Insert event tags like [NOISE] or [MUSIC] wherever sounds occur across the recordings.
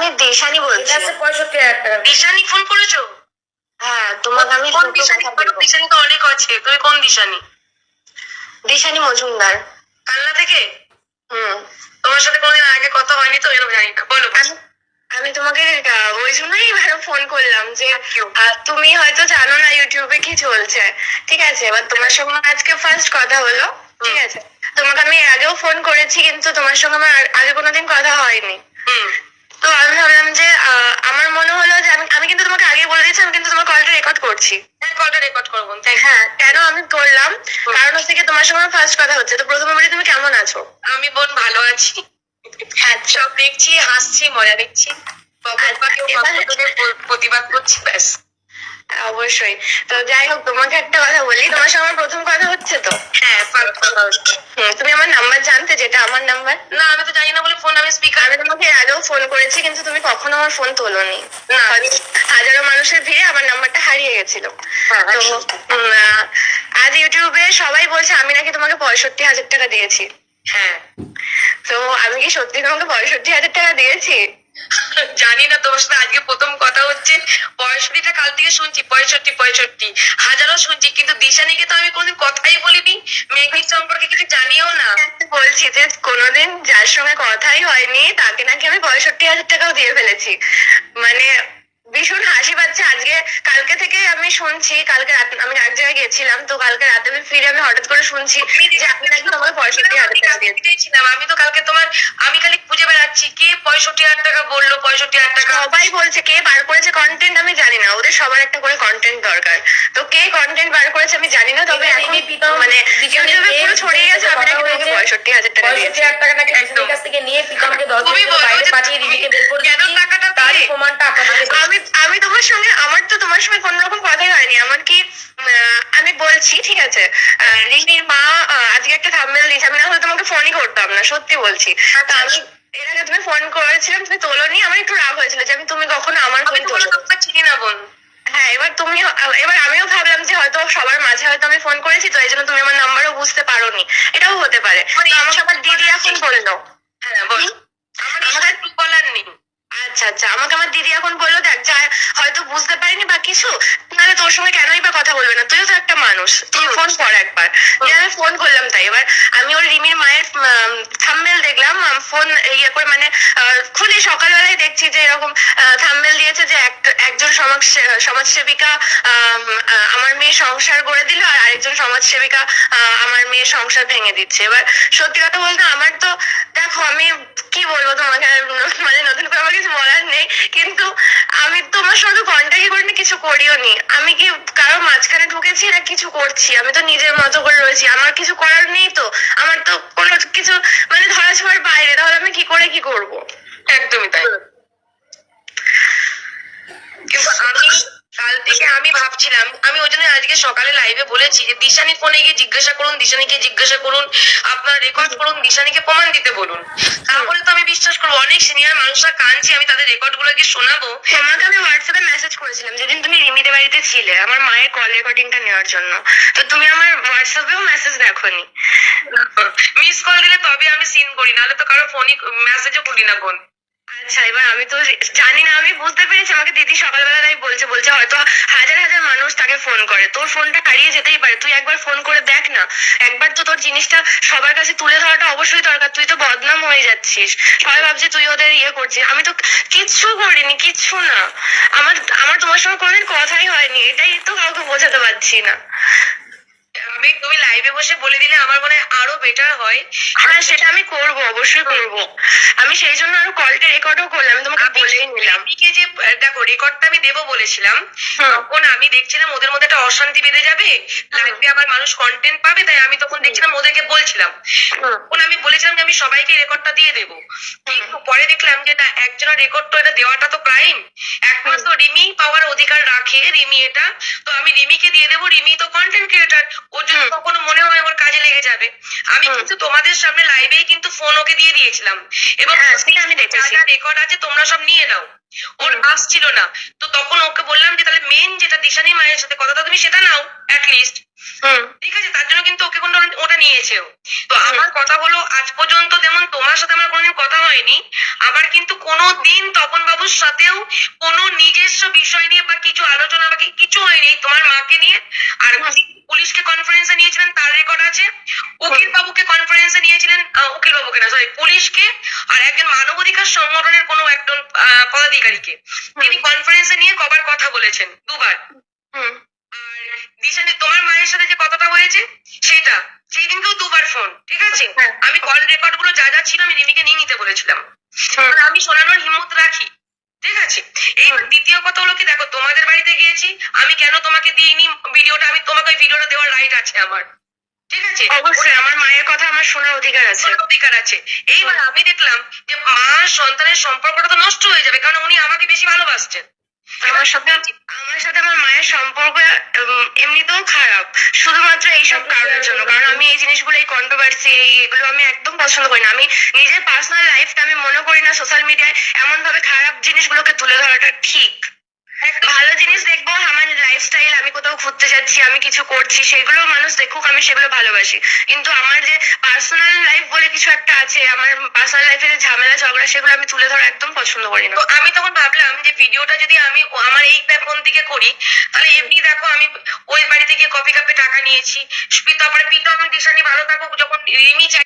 আমি দেশানি বলছি। হচ্ছে পঁয়ষট্টি হাজার টাকা দিশানি ফোন করেছ? হ্যাঁ তোমাকে আমি কোন দিশানি? বলব। দিশানি তো অনেক আছে। তুমি কোন দিশানি? দেশানি মজুমদার। থেকে? হুম। তোমার সাথে কোনোদিন আগে কথা হয়নি তো এরকম জানি না। বলো। আমি তোমাকে ওই জন্যই এবার ফোন করলাম যে? তুমি হয়তো জানো না ইউটিউবে কি চলছে। ঠিক আছে এবার তোমার সঙ্গে আজকে ফার্স্ট কথা হলো। ঠিক আছে তোমাকে আমি আগেও ফোন করেছি কিন্তু তোমার সঙ্গে আমার আগে কোনোদিন কথা হয়নি। হুম। তো আমি ভাবলাম যে আমার মনে হলো যে আমি আমি কিন্তু তোমাকে আগে বলে দিয়েছি আমি কিন্তু তোমার কলটা রেকর্ড করছি। হ্যাঁ কলটা রেকর্ড করব হ্যাঁ কেন আমি করলাম? কারণ হচ্ছে কি তোমার সঙ্গে ফার্স্ট কথা হচ্ছে তো প্রথমে বলি তুমি কেমন আছো? আমি বোন ভালো আছি। হ্যাঁ সব দেখছি হাসছি মজা দেখছি। কেউ প্রতিবাদ করছি ব্যাস। অবশ্যই। তো যাই হোক তোমাকে একটা কথা বলি। তোমার সঙ্গে আমার প্রথম কথা হচ্ছে তো? হ্যাঁ তুমি আমার নাম্বার জানতে যেটা আমার নাম্বার না আমি তো জানি না বলে ফোন আমি স্পিকার আমি তোমাকে আগেও ফোন করেছি কিন্তু তুমি কখনো আমার ফোন তোলোনি। না। হাজারো মানুষের ভিড়ে আমার নাম্বারটা হারিয়ে গেছিল। হ্যাঁ, তো আহ, আজ ইউটিউবে সবাই বলছে আমি নাকি তোমাকে পঁয়ষট্টি হাজার টাকা দিয়েছি। হ্যাঁ। তো আমি কি সত্যি তোমাকে পঁয়ষট্টি হাজার টাকা দিয়েছি? [LAUGHS] জানি না তোমার সাথে আজকে প্রথম কথা হচ্ছে পঁয়ষট্টিটা কাল থেকে শুনছি পঁয়ষট্টি পঁয়ষট্টি। হাজারও শুনছি কিন্তু দিশানিকে তো আমি কোনোদিন কথাই বলিনি। মেঘির সম্পর্কে কিছু জানিও না। বলছি যে কোনোদিন যার সঙ্গে কথাই হয়নি তাকে নাকি আমি পঁয়ষট্টি হাজার টাকাও দিয়ে ফেলেছি। মানে ভীষণ হাসি পাচ্ছে। আজকে কালকে থেকে আমি শুনছি কালকে রাত আমি এক জায়গায় গেছিলাম তো কালকে রাতে আমি ফিরে আমি হঠাৎ করে শুনছি যে আপনি নাকি তোমাকে পঁয়ষট্টি হাজার টাকা আমি দিয়েছেন কালকে ছিলাম আমি তো কালকে তোমার আমি খালি খুঁজে বেড়াচ্ছি পঁয়ষট্টি হাজার টাকা বলল পঁয়ষট্টি হাজার টাকা। সবাই বলছে কে বার করেছে কন্টেন্ট আমি জানি না ওদের সবার একটা করে কন্টেন্ট দরকার। তো কে কন্টেন্ট বার করেছে আমি জানি না তবে এখন মানে ইউটিউবে পুরো ছড়িয়ে গেছে আমি নাকি তোমাকে পঁয়ষট্টি হাজার টাকা পঁয়ষট্টি হাজার টাকাটাকে একদম। কাছ থেকে নিয়ে প্রীতমকে দশ দিনের বাইরে পাঠিয়ে। দিদিকে বের করে কেন টাকাটা তার প্রমাণটা আমি আমি তোমার সঙ্গে আমার তো তোমার সঙ্গে কোনো রকম কথাই হয়নি। এমনকি আহ, আমি বলছি ঠিক আছে? আহ, রিমির মা আজকে একটা থাম্বনেল দিয়েছে। আমি না হলে তোমাকে ফোনই করতাম না সত্যি বলছি। তো আমি এর আগে তুমি ফোন করেছিলাম তুমি তোলোনি আমার একটু রাগ হয়েছিল যে আমি তুমি কখনো আমার ফোন তোলো চিনি না বোন। হ্যাঁ এবার তুমি এবার আমিও ভাবলাম যে হয়তো সবার মাঝে হয়তো আমি ফোন করেছি তো এই জন্য তুমি আমার নাম্বারও বুঝতে পারোনি। এটাও হতে পারে। মানে আমার দিদি এখন বলল হ্যাঁ বল হুম? আমার আমার একটু বলার নেই আচ্ছা আচ্ছা। আমাকে আমার দিদি এখন বলল দেখ যা হয়তো বুঝতে পারিনি বা কিছু নাহলে তোর সঙ্গে কেনই বা কথা বলবে না? তুইও তো একটা মানুষ। তুই ফোন কর একবার। আমি ফোন করলাম তাই। এবার আমি ওর রিমির মায়ের থাম্বেল দেখলাম। ফোন ইয়ে করে মানে আহ, খুলে সকালবেলায় দেখছি যে এরকম থাম্বেল দিয়েছে যে এক- একজন সমাজ সমাজসেবিকা আমার মেয়ে সংসার গড়ে দিল আর আরেকজন সমাজসেবিকা আমার মেয়ে সংসার ভেঙে দিচ্ছে। এবার সত্যি কথা বলতে আমার তো, দেখো আমি কি বলব তোমাকে মানে নতুন করে আমার কিছু বলার নেই, কিন্তু আমি তোমার সঙ্গে কন্ট্যাক্ট করিনি কিছু করিও নি। আমি কি কারও মাঝখানে ঢুকেছি না কিছু করছি? আমি তো নিজের মতো করে রয়েছি। আমার কিছু করার নেই তো। আমার তো কোনো কিছু মানে ধরা ছোঁয়ার বাইরে, তাহলে আমি কি করে কি করব? একদমই তাই। কিন্তু আমি কাল থেকে আমি ভাবছিলাম আমি ওই জন্য আজকে সকালে লাইভে বলেছি যে দিশানি ফোনে গিয়ে জিজ্ঞাসা করুন দিশানিকে জিজ্ঞাসা করুন আপনারা রেকর্ড করুন দিশানিকে প্রমাণ দিতে বলুন। তাহলে তো আমি বিশ্বাস করব অনেক সিনিয়র মানুষরা কাঁদছে আমি তাদের রেকর্ডগুলো গিয়ে শোনাবো। তোমাকে আমি হোয়াটসঅ্যাপে মেসেজ করেছিলাম যেদিন তুমি রিমিদের বাড়িতে ছিলে আমার মায়ের কল রেকর্ডিংটা নেওয়ার জন্য। তো তুমি আমার হোয়াটসঅ্যাপেও মেসেজ দেখোনি। মিস কল দিলে তবে আমি সিন করি নাহলে তো কারও ফোনই মেসেজও করি না বোন আচ্ছা এবার আমি তো জানি না আমি বুঝতে পেরেছি আমাকে দিদি সকালবেলা তাই বলছে বলছে হয়তো হাজার হাজার মানুষ তাকে ফোন করে। তোর ফোনটা হারিয়ে যেতেই পারে তুই একবার ফোন করে দেখ না। একবার তো তোর জিনিসটা সবার কাছে তুলে ধরাটা অবশ্যই দরকার তুই তো বদনাম হয়ে যাচ্ছিস। সবাই ভাবছে তুই ওদের ইয়ে করছিস। আমি তো কিচ্ছু করিনি কিচ্ছু না। আমার আমার তোমার সঙ্গে কোনোদিন কথাই হয়নি এটাই তো কাউকে বোঝাতে পারছি না। আমি তুমি লাইভে বসে বলে দিলে আমার মনে হয় আরও বেটার হয়। হ্যাঁ সেটা আমি করব অবশ্যই করব। আমি সেই জন্য আরও কলটা রেকর্ডও করলাম। আমি তোমাকে বলেই নিলাম। রিমিকে যে দেখো রেকর্ডটা আমি দেবো বলেছিলাম। তখন আমি দেখছিলাম ওদের মধ্যে একটা অশান্তি বেঁধে যাবে। লাইভে আবার মানুষ কন্টেন্ট পাবে তাই আমি তখন দেখছিলাম ওদেরকে বলছিলাম। তখন আমি বলেছিলাম যে আমি সবাইকে রেকর্ডটা দিয়ে দেবো। কিন্তু পরে দেখলাম যে না একজনের রেকর্ড তো এটা দেওয়াটা তো ক্রাইম একমাত্র রিমি পাওয়ার অধিকার রাখে রিমি এটা। তো আমি রিমিকে দিয়ে দেবো রিমি তো কন্টেন্ট ক্রিয়েটার ওর জন্য। কখনো মনে হয় ওর কাজে লেগে যাবে। আমি কিন্তু তোমাদের সামনে লাইভেই কিন্তু ফোন ওকে দিয়ে দিয়েছিলাম। হ্যাঁ, সেটা আমি দেখেছি। রেকর্ড আছে তোমরা সব নিয়ে নাও। ওর আসছিল না। তো তখন ওকে বললাম যে তাহলে মেন যেটা দিশানি মায়ের সাথে কথাটা তুমি সেটা নাও লিস্ট হুম ঠিক আছে তার জন্য কিন্তু ওকে কোনো ওটা নিয়েছে তো আমার কথা হলো আজ পর্যন্ত যেমন তোমার সাথে আমার কোনোদিন কথা হয়নি আমার কিন্তু কোনো দিন তপন বাবুর সাথেও কোনো নিজস্ব বিষয় নিয়ে বা কিছু আলোচনা বা কিছু হয়নি। তোমার মাকে নিয়ে আর পুলিশকে কনফারেন্সে নিয়েছিলেন তার রেকর্ড আছে। উকিল বাবুকে কনফারেন্সে নিয়েছিলেন উকিল বাবুকে না সরি পুলিশকে আর একজন মানবাধিকার সংগঠনের কোনো একজন পদাধিকারীকে। তিনি কনফারেন্সে নিয়ে কবার কথা বলেছেন দুবার। হুম। আর দিশানি তোমার মায়ের সাথে যে কথাটা হয়েছে সেটা। সেই দিনকেও দুবার ফোন ঠিক আছে? হ্যাঁ। আমি কল রেকর্ডগুলো যা যা ছিল আমি রিমিকে নিয়ে নিতে বলেছিলাম। আমি শোনানোর হিম্মত রাখি ঠিক আছে? এইবার দ্বিতীয় কথা হলো কি দেখো তোমাদের বাড়িতে গিয়েছি আমি কেন তোমাকে দিইনি ভিডিওটা? আমি তোমাকে ওই ভিডিওটা দেওয়ার রাইট আছে আমার ঠিক আছে? অবশ্যই। আমার মায়ের কথা আমার শোনার অধিকার আছে। অধিকার আছে। এইবার আমি দেখলাম যে মা সন্তানের সম্পর্কটা তো নষ্ট হয়ে যাবে কারণ উনি আমাকে বেশি ভালোবাসছেন আমার সাথে আমার সাথে আমার মায়ের সম্পর্ক এমনিতেও খারাপ। শুধুমাত্র এইসব কারণের জন্য। কারণ আমি এই জিনিসগুলো, এই কন্ট্রোভার্সি এগুলো আমি একদম পছন্দ করি না। আমি নিজের পার্সোনাল লাইফটা আমি মনে করি না সোশ্যাল মিডিয়ায় এমন ভাবে খারাপ জিনিসগুলোকে তুলে ধরাটা ঠিক। ভালো জিনিস দেখব আমার লাইফস্টাইল আমি কোথাও ঘুরতে যাচ্ছি আমি কিছু করছি সেগুলো মানুষ দেখুক আমি সেগুলো ভালোবাসি। কিন্তু আমার যে পার্সোনাল লাইফ বলে কিছু একটা আছে আমার পার্সোনাল লাইফে যে ঝামেলা ঝগড়া সেগুলো আমি তুলে ধরা একদম পছন্দ করি না। তো আমি তখন ভাবলাম যে ভিডিওটা যদি আমি আমার এই ফোন থেকে করি তাহলে এমনি দেখো আমি ওই বাড়িতে গিয়ে কপি কাপে টাকা নিয়েছি তারপরে প্রীতম দিশানি ভালো থাকুক যখন রিমি চাই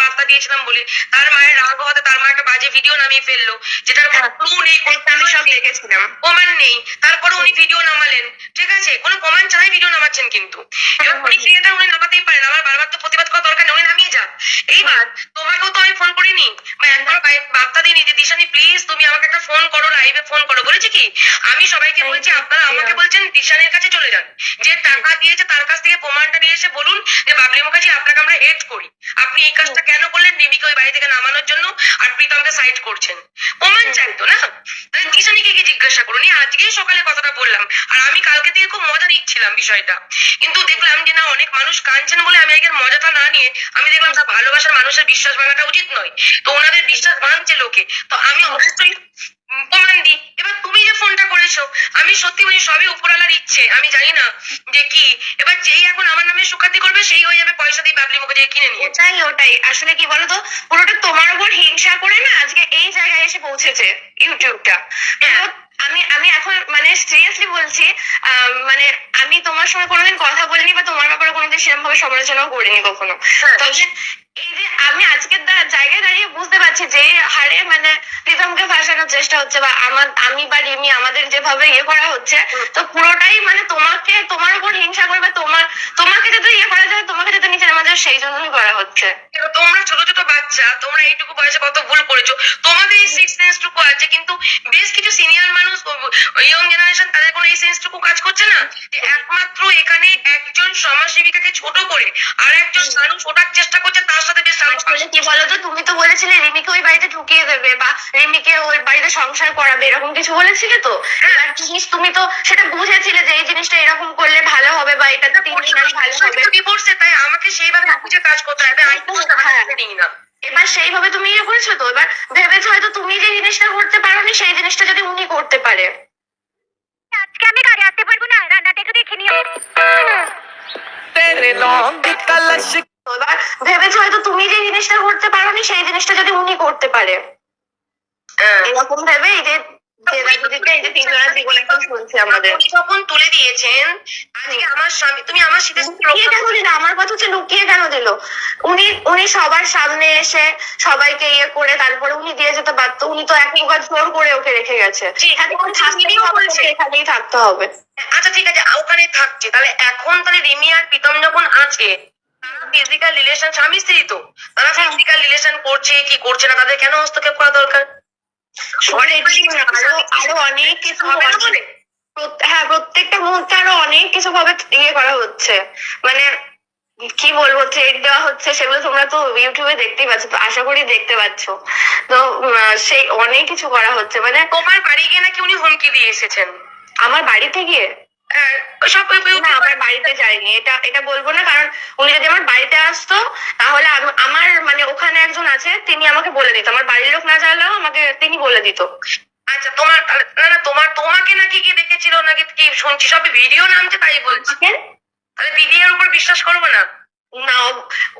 বার্তা দিয়েছিলাম বলে। তার মায়ের রাগ হতে তার মা একটা বাজে ভিডিও নামিয়ে ফেলল যেটার কোনো clue নেই কোনো আমি সব দেখেছিলাম। প্রমাণ নেই। তারপরে উনি ভিডিও নামালেন ঠিক আছে? কোনো প্রমাণ ছাড়াই ভিডিও নামাচ্ছেন কিন্তু। এবার উনি ক্রিয়েটার উনি নামাতেই পারেন আমার বারবার তো প্রতিবাদ করা দরকার নেই উনি নামিয়ে যান এইবার তোমাকেও তো আমি ফোন করিনি। বা একবার বার্তা দিইনি যে দিশানি প্লিজ তুমি আমাকে একটা ফোন করো লাইভে ফোন করো বলেছি কি? আমি সবাইকে বলছি আপনারা আমাকে বলছেন দিশানির কাছে চলে যান। যে টাকা দিয়েছে তার কাছ থেকে প্রমাণটা নিয়ে এসে বলুন যে বাবলি মুখার্জি আপনাকে আমরা হেট করি। আপনি এই কাজটা কেন করলেন? রিমিকে ওই বাড়ি থেকে নামানোর জন্য? আর প্রীতমকে সাইড করছেন। প্রমাণ চাই তো না? তাহলে দিশানিকে গিয়ে জিজ্ঞাসা করুন আজকেই সকালে কথাটা বললাম। আর আমি কালকে থেকে খুব মজা নিচ্ছিলাম বিষয়টা। কিন্তু দেখলাম যে না অনেক মানুষ কাঁদছেন বলে আমি আজকের মজাটা না নিয়ে আমি দেখলাম না ভালোবাসার মানুষের বিশ্বাস ভাঙাটা উচিত নয়। তো ওনাদের বিশ্বাস ভাঙছে লোকে। তো আমি অবশ্যই প্রমাণ দিই। এবার তুমি যে ফোনটা করেছ আমি সত্যি বলি সবই উপরালার ইচ্ছে। আমি জানি না যে কি। এবার যেই এখন নামে সুখাতি করবে সেই হয়ে যাবে পয়সা দিয়ে বাবলি মুখে দিয়ে কিনে নিয়ে ওটাই ওটাই। আসলে কি বলতো? পুরোটা তোমার উপর হিংসা করে না আজকে এই জায়গায় এসে পৌঁছেছে ইউটিউবটা। হ্যাঁ। আমি আমি এখন মানে সিরিয়াসলি বলছি মানে আমি তোমার সঙ্গে কোনোদিন কথা বলিনি বা তোমার ব্যাপারে কোনোদিন সেরকম ভাবে সমালোচনাও করিনি কখনো। হ্যাঁ। তবে এই যে আমি আজকের জায়গায় দাঁড়িয়ে বুঝতে পারছি যে হারে মানে প্রীতমকে ফাঁসানোর চেষ্টা হচ্ছে বা আমার আমি বা রিমি আমাদের যেভাবে ইয়ে করা হচ্ছে তো পুরোটাই মানে তোমাকে তোমার উপর হিংসা করবে তোমার তোমাকে যাতে ইয়ে করা যায় তোমাকে যাতে নিচে নামা যায় সেই জন্যই করা হচ্ছে। তোমরা ছোট ছোট বাচ্চা তোমরা এইটুকু বয়সে কত ভুল করেছ। তোমাদের এই সিক্স সেন্স টুকু আছে কিন্তু বেশ কিছু সিনিয়র মানুষ ইয়ং জেনারেশন তাদের কোনো এই সেন্স টুকু কাজ করছে না? যে একমাত্র এখানে একজন সমাজসেবিকাকে ছোট করে আর একজন মানুষ ওঠার চেষ্টা করছে তার সাথে বেশ কি বলতো? তুমি তো বলেছিলে রিমিকে ওই বাড়িতে ঢুকিয়ে দেবে বা রিমিকে ওই বাড়িতে সংসার করাবে এরকম কিছু বলেছিলে তো? হ্যাঁ। এবার জিনিস তুমি তো সেটা বুঝেছিলে যে এই জিনিসটা এরকম করলে ভালো হবে বা এটা তো ভালো হবে। তাই আমাকে সেইভাবে হ্যাঁ। বুঝে কাজ করতে হবে। আমি হ্যাঁ। এবার সেইভাবে তুমি ইয়ে করেছ তো? এবার ভেবেছো হয়তো তুমি যে জিনিসটা করতে পারো নি সেই জিনিসটা যদি উনি করতে পারে। আজকে আমি কাজে আসতে পারব না? রান্নাটা একটু দেখে নিও। তেরে লং এবার ভেবেছো হয়তো তুমি যে জিনিসটা করতে পারোনি সেই জিনিসটা যদি উনি করতে পারে। হ্যাঁ। এরকম ভেবে এই যে যখন তুলে দিয়েছেন আজকে আমার স্বামী তুমি কথা হচ্ছে লুকিয়ে কেন দিল? উনি উনি সবার সামনে এসে সবাইকে ইয়ে করে তারপরে উনি দিয়ে যেতে পারতো উনি তো এক প্রকার জোর করে ওকে রেখে গেছে। এখানেই থাকতে হবে। আচ্ছা ঠিক আছে ওখানে থাকছে। তাহলে এখন তাহলে রিমি আর প্রীতম যখন আছে ফিজিক্যাল রিলেশন স্বামী স্ত্রী তো। তারা ফিজিক্যাল রিলেশন করছে কি করছে না তাদের কেন হস্তক্ষেপ করা দরকার? অনেক কিছু না, আরও আরও অনেক কিছু হবে না অনেক- বলে? প্রত- হ্যাঁ প্রত্যেকটা মুহূর্তে আরও অনেক কিছু ভাবে ইয়ে করা হচ্ছে। মানে কি বলব থ্রেড দেওয়া হচ্ছে সেগুলো তোমরা তো ইউটিউবে দেখতেই পাচ্ছ তো আশা করি দেখতে পাচ্ছ। তো সেই অনেক কিছু করা হচ্ছে। মানে তোমার বাড়ি গিয়ে নাকি উনি হুমকি দিয়ে এসেছেন? আমার বাড়িতে গিয়ে? সব আমার বাড়িতে যাইনি এটা এটা বলব না কারণ উনি যদি আমার বাড়িতে আসতো তাহলে আমার মানে ওখানে একজন আছে তিনি আমাকে বলে দিত। আমার বাড়ির লোক না জানলেও আমাকে তিনি বলে দিত। আচ্ছা তোমার না না তোমার তোমাকে নাকি কি দেখেছিল নাকি কি শুনছি সব ভিডিও নামছে তাই বলছি। তাহলে এর উপর বিশ্বাস করব না? না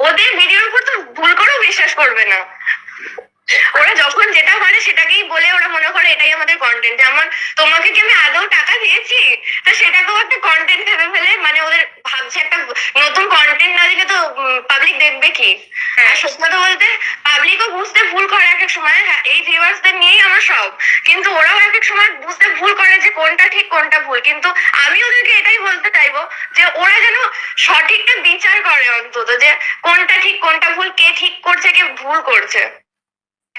ওদের ভিডিওর উপর তো ভুল করেও বিশ্বাস করবে না। ওরা যখন যেটা করে সেটাকেই বলে ওরা মনে করে এটাই আমাদের কন্টেন্ট যেমন তোমাকে কি আমি আদৌ টাকা দিয়েছি? তো সেটাকেও একটা কন্টেন্ট ভেবে ফেলে মানে ওদের ভাবছে একটা নতুন কন্টেন্ট না দিলে তো পাবলিক দেখবে কি? হ্যাঁ। আর সত্যি কথা বলতে পাবলিকও বুঝতে ভুল করে এক এক সময়। হ্যাঁ, এই ভিউয়ার্সদের নিয়েই আমার সব। কিন্তু ওরাও এক এক সময় বুঝতে ভুল করে যে কোনটা ঠিক কোনটা ভুল। কিন্তু আমি ওদেরকে এটাই বলতে চাইব যে ওরা যেন সঠিকটা বিচার করে অন্তত যে কোনটা ঠিক কোনটা ভুল কে ঠিক করছে কে ভুল করছে।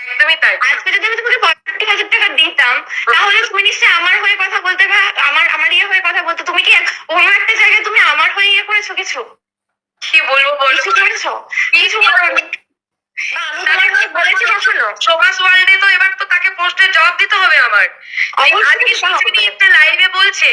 একদমই তাই। আজকে যদি আমি তোমাকে পঁয়ষট্টি হাজার টাকা দিতাম তাহলে তুমি নিশ্চয়ই আমার হয়ে কথা বলতে বা আমার আমার ইয়ে হয়ে কথা বলতে। তুমি কি অন্য একটা জায়গায় তুমি আমার হয়ে ইয়ে করেছ কিছু? কি বলব বলো? করেছ? কিছু আমি তোমার বলেছি কখনো? সোভাস ওয়ার্ল্ডে তো এবার তো তাকে পোস্টের জবাব দিতে হবে আমার। আজকে সুচিনি একটা লাইভে বলছে।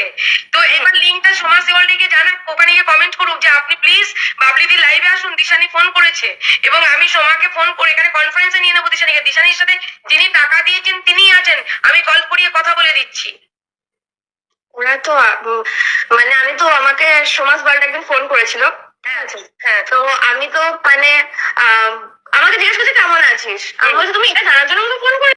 তো এবার লিঙ্কটা সমাজ গিয়ে জানাক ওখানে গিয়ে কমেন্ট করুক যে আপনি প্লিজ বাবলিদি লাইভে আসুন দিশানি ফোন করেছে। এবং আমি সোমাকে ফোন করে এখানে কনফারেন্সে নিয়ে নেব দিশানিকে। দিশানির সাথে যিনি টাকা দিয়েছেন তিনিই আছেন। আমি কল করিয়ে কথা বলে দিচ্ছি। ওরা তো মানে আমি তো আমাকে সমাজ বার্ড একদিন ফোন করেছিল। ঠিক হ্যাঁ তো আমি তো মানে আমাকে জিজ্ঞেস করছে কেমন আছিস? আমি বলছি তুমি এটা জানার জন্য ফোন করে